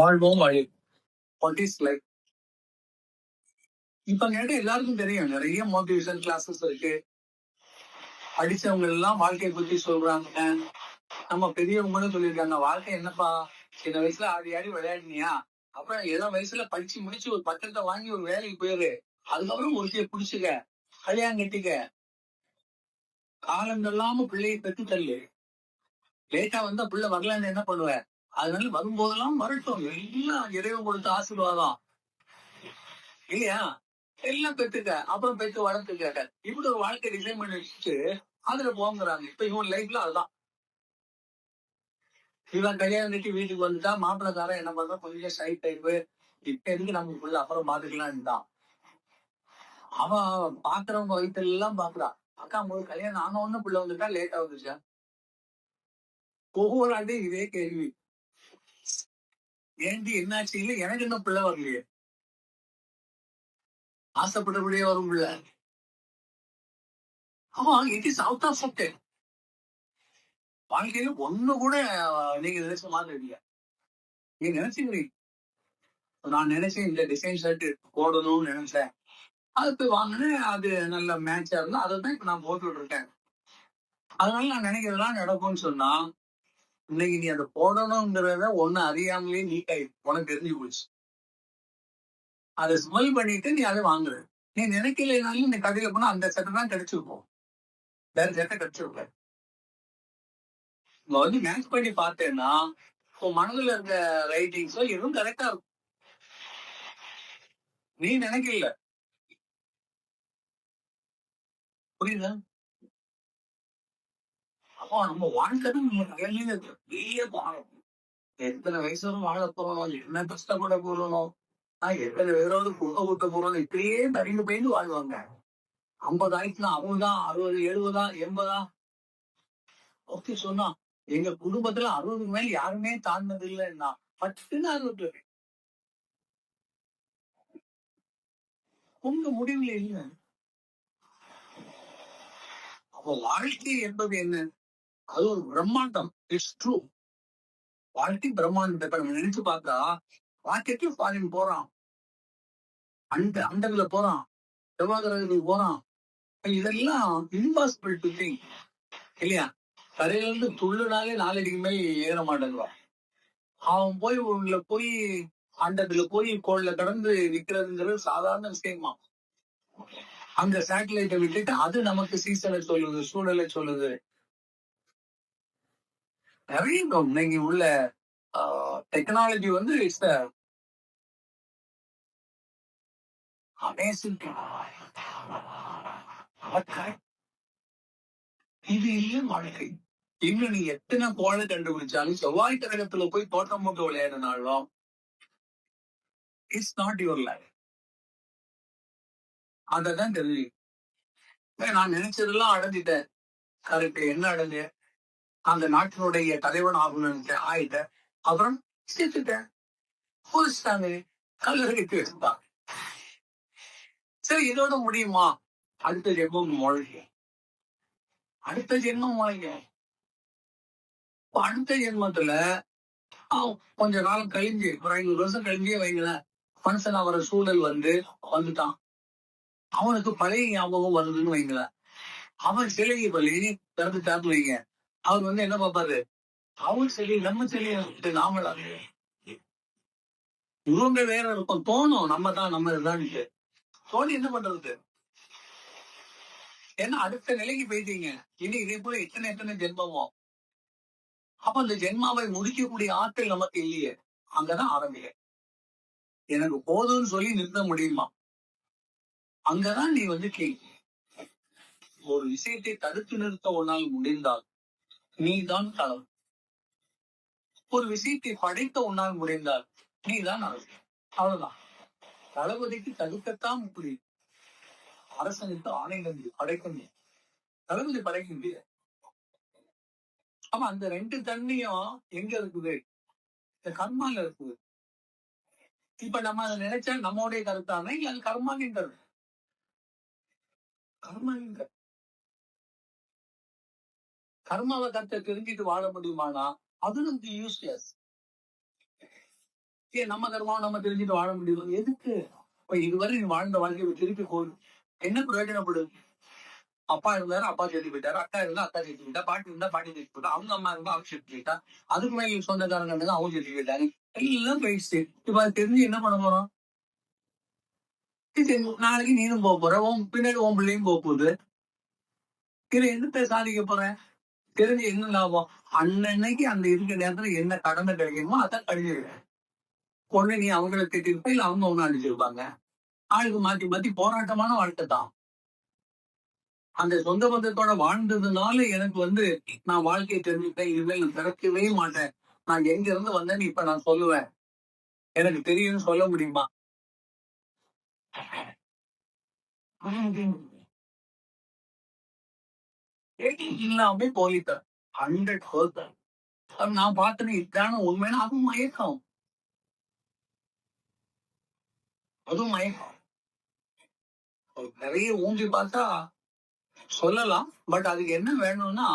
வாழ்வோம் வழி what is life இப்ப கேட்ட எல்லாருக்கும் தெரியும். நிறைய மோட்டிவேஷன் கிளாஸஸ் இருக்கு. அடிச்சவங்க எல்லாம் வாழ்க்கையை பத்தி சொல்றாங்க. நம்ம பெரியவங்களும் சொல்லியிருக்காங்க வாழ்க்கை என்னப்பா? சின்ன வயசுல ஆடி ஆடி விளையாடினியா? அப்புறம் ஏதோ வயசுல படிச்சு முடிச்சு ஒரு பத்திரத்தை வாங்கி ஒரு வேலைக்கு போயிரு. அதுக்கப்புறம் ஒருத்தைய புடிச்சுக்க கல்யாணம் கட்டிக்க. காலம் இல்லாம பிள்ளையை பெற்று தள்ளு லேட்டா வந்தா பிள்ளை வரலன்னு என்ன பண்ணுவ? அதனால வரும்போதெல்லாம் வரட்டும். எல்லாம் இறைவன் கொடுத்த ஆசீர்வாதம். இல்லையா? எல்லாம் பெற்றுக்க அப்புறம் பெற்று வளர்த்துக்க. இப்படி ஒரு வாழ்க்கை டிசைன் பண்ணி வச்சுட்டு அதுல போங்கிறாங்க. இப்ப இவன் லைஃப்ல அதுதான். இவன் கல்யாணம் கட்டி வீட்டுக்கு வந்துட்டா மாப்பிள்ளக்காரன் என்ன பண்றான்? கொஞ்சம் சைட் டைப்பு இப்ப எதுக்கு நமக்கு புள்ள அப்புறம் பாத்துக்கலாம் தான் அவன் பாக்குறவங்க வயிற்றுல எல்லாம் பாக்குறான். அக்கா முதல் கல்யாணம் ஆன ஒண்ணு பிள்ளை வந்துட்டா லேட் ஆகுதுச்சா ஒவ்வொரு ஆண்டையும் இதே கேள்வி. ஏண்டி என்னாச்சு? இல்லை எனக்கு இன்னும் பிள்ளை வரலையே. ஆசைப்பட்டபடியே வரும் பிள்ளை. ஆமா it is out of subject வாழ்க்கையில ஒண்ணு கூட நீங்க நினைச்ச மாதிரி இல்லையா நீங்க நினைச்சுக்கிறீங்க நான் நினைச்சேன் இந்த டிசைன் ஷர்ட் போடணும்னு நினைச்சேன். அது போய் வாங்கினேன் அது நல்ல மேட்சா இருந்தா அதை தான் இப்ப நான் போட்டுட்டு இருக்கேன். அதனால நான் நினைக்கிறதெல்லாம் நடக்கும்னு சொன்னா இன்னைக்கு நீ அதை போடணுங்கிறத ஒண்ணு அறியாமலே நீட் ஆயிடுச்சு உனக்கு தெரிஞ்சு போச்சு. அதை ஸ்மெல் பண்ணிட்டு நீ அதை வாங்குற. நீ நினைக்கலைனாலும் நீ கடையில போனா அந்த சட்டை தான் கிடைச்சிருக்கும் வேற சட்டை கிடைச்சிருக்க இங்க வந்து மேட்ச் பண்ணி பார்த்தேன்னா உன் மனதுல இருந்த ரைட்டிங்ஸோ எதுவும் கரெக்டா இருக்கும். நீ நினைக்கல. புரியுதா? அப்போ நம்ம வாழ்க்கை தான் நம்ம கையில பெரிய பாடம் எத்தனை வயசு வரும் வாழ போறோம்? என்ன கஷ்டப்பட போறோம்? ஆஹ் எத்தனை பேராவது புக ஊத்த போறோம்? இப்படியே தரிந்து பயந்து வாழ்வாங்க. ஐம்பது ஆயிடுச்சுனா அறுபதா அறுபது எழுபதா எண்பதா? ஓகே சொன்னா எங்க குடும்பத்துல அறுபதுக்கு மேல யாருமே தாழ்ந்தது இல்லைன்னா பத்துன்னு அறுபது உங்க முடிவுல இல்ல அப்போ வாழ்க்கை என்பது என்ன? அது ஒரு பிரம்மாண்டம். இட்ஸ் ட்ரூ வாழ்க்கை பிரம்மாண்டத்தை இப்ப நம்ம நினைச்சு பார்த்தா ராக்கெட்டு ஃபாரின் போறான். அண்ட அண்டத்துல போறான். செவ்வாய் போறான். இதெல்லாம் இம்பாசிபிள் டு திங்க் இல்லையா? கரையில இருந்து துள்ளுனாலே நாலடிக்கு மேல் ஏற மாட்டேங்குவான் அவன் போய் உள்ள போய் அண்டத்துல போய் கோள்ல கடந்து நிக்கிறதுங்கிறது சாதாரண விஷயமா? அந்த சேட்டலைட்டை விட்டுட்டு அது நமக்கு சீசனை சொல்லுது சூழலை சொல்லுது. நிறைய இன்னைக்கு உள்ள டெக்னாலஜி வந்து இட்ஸ் அமேசிங் இது இல்லை வாழ்க்கை இன்னும் நீ எத்தனை கோழை கண்டுபிடிச்சாலும் செவ்வாய் கிரகத்துல போய் தோட்டம் போட்டு விளையாடினாலும் இட்ஸ் நாட் யுவர் லைஃப் அததான் தெரிஞ்சு நான் நினைச்சதெல்லாம் அடைஞ்சிட்டேன். கரெக்ட் என்ன அடைஞ்சேன்? அந்த நாட்டினுடைய தலைவன் ஆகணும்னு ஆயிட்டேன் அப்புறம் சேர்த்துட்டேன் புதுச்சாங்க கல்லறை கட்டி சரி இதோட முடியுமா? அடுத்த ஜென்மம் முளைக்க அடுத்த ஜென்மம் முளைக்க அடுத்த ஜென்மத்துல கொஞ்ச காலம் கழிஞ்சு ஒரு ஐநூறு வருஷம் கழிஞ்சே வைங்களேன் மனுஷன் அவர சூழல் வந்து வந்துட்டான். அவனுக்கு பழைய ஞாபகம் வருதுன்னு வைங்களேன். அவன் சிலையை பள்ளி திறந்து திறந்து வைங்க. அவர் வந்து என்ன பார்ப்பாரு? அவங்க சரி நம்ம சிலையை நாமளா இவங்க வேற இருக்கும் தோணும். நம்ம தான் நம்ம இதுதான் தோணி என்ன பண்றது? ஏன்னா அடுத்த நிலைக்கு போயிட்டீங்க. இனி இதே போல எத்தனை எத்தனை ஜென்மமோ? அப்ப அந்த ஜென்மாவை முடிக்கக்கூடிய ஆற்றல் நமக்கு இல்லையே. அங்கதான் ஆரம்பிக்க எனக்கு போதும்னு சொல்லி நிறுத்த முடியுமா? அங்கதான் நீ வந்து கேள்வி. ஒரு விஷயத்தை தடுத்து நிறுத்த உன்னால் முடிந்தால் நீதான் களம் ஒரு விஷயத்தை படைத்த உன்னால் முடிந்தால் நீதான் அரசு அவ்வளவுதான். தளபதிக்கு தடுக்கத்தான் இப்படி அரசனுக்கு ஆணை நம்பி படைக்கணும் தளபதி படைக்க முடியாது ஆமா அந்த ரெண்டு தண்ணியும் எங்க இருக்குது? இந்த கர்மால இருக்குது. இப்ப நம்ம அதை நினைச்சா நம்மளுடைய கருத்தானே? இல்ல அது கர்மாவின் கருத்து கர்மாவை கருத்தை தெரிஞ்சுட்டு வாழ முடியுமானா? அது நமக்கு யூஸ்லெஸ் ஏன் நம்ம கர்மாவை நம்ம தெரிஞ்சுட்டு வாழ முடியும்? எதுக்கு? இப்ப இதுவரை நீ வாழ்ந்த வாழ்க்கையை திருப்பி போய் என்ன பிரயோஜனப்படுது அப்பா இருந்தாரு அப்பா சேர்த்து போயிட்டாரு. அக்கா இருந்தா அக்கா சேர்த்து போயிட்டா. பாட்டி இருந்தா பாட்டி சேர்த்து போயிட்டா. அவங்க அம்மா இருந்தா அவங்க சேர்த்து போயிட்டா. அதுக்கு மேலே சொந்தக்காரங்க இருந்தா அவங்க சேர்த்து போயிட்டாங்க எல்லாம் போயிடுச்சு. இப்ப அது தெரிஞ்சு என்ன பண்ண போறோம் இது நாளைக்கு நீனும் போக போற. உன் பின்னாடி உன் பிள்ளையும் போக போகுது. இதுல என்னத்த சாதிக்க போறேன் தெரிஞ்சு என்ன லாபம்? அன்னன்னைக்கு அந்த இருக்கிற நேரத்துல என்ன கடமை கிடைக்குமோ அதான் கழிஞ்சிருக்கேன் பொண்ணு நீ அவங்கள திட்டிருப்ப இல்ல அவங்க ஒண்ணு அடிச்சிருப்பாங்க ஆளுக்கு மாத்தி மாத்தி போராட்டமான வாழ்க்கை தான். அந்த சொந்த பந்தத்தோட வாழ்ந்ததுனால எனக்கு வந்து நான் வாழ்க்கையை தெரிஞ்சுட்டேன் இனிமேல் நான் பிறக்கவே மாட்டேன். நான் எங்க இருந்து வந்தேன்னு இப்ப நான் சொல்லுவேன். எனக்கு தெரியும்னு சொல்ல முடியுமா? இல்லாம போலிட்டேன் ஹண்ட்ரட் பர்சன்ட் நான் பார்த்தேன் இதான உண்மையான அதுவும் மயக்கம். அதுவும் மயக்கம். நிறைய ஊஞ்சி பார்த்தா சொல்லலாம். பட் அதுக்கு என்ன வேணும்னா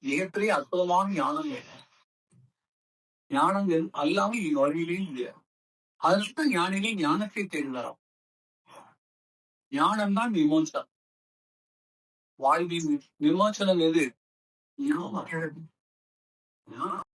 மிகப்பெரிய அற்புதமான ஞானம் வேணும். ஞானங்கள் அல்லாம வழியிலே இல்லையா. அதுதான் ஞானிலே ஞானத்தை தேடுகிறாராம் ஞானம் தான் விமோசம் வாழ்வின் விமோசனம் எது ஞானம் ஞானம்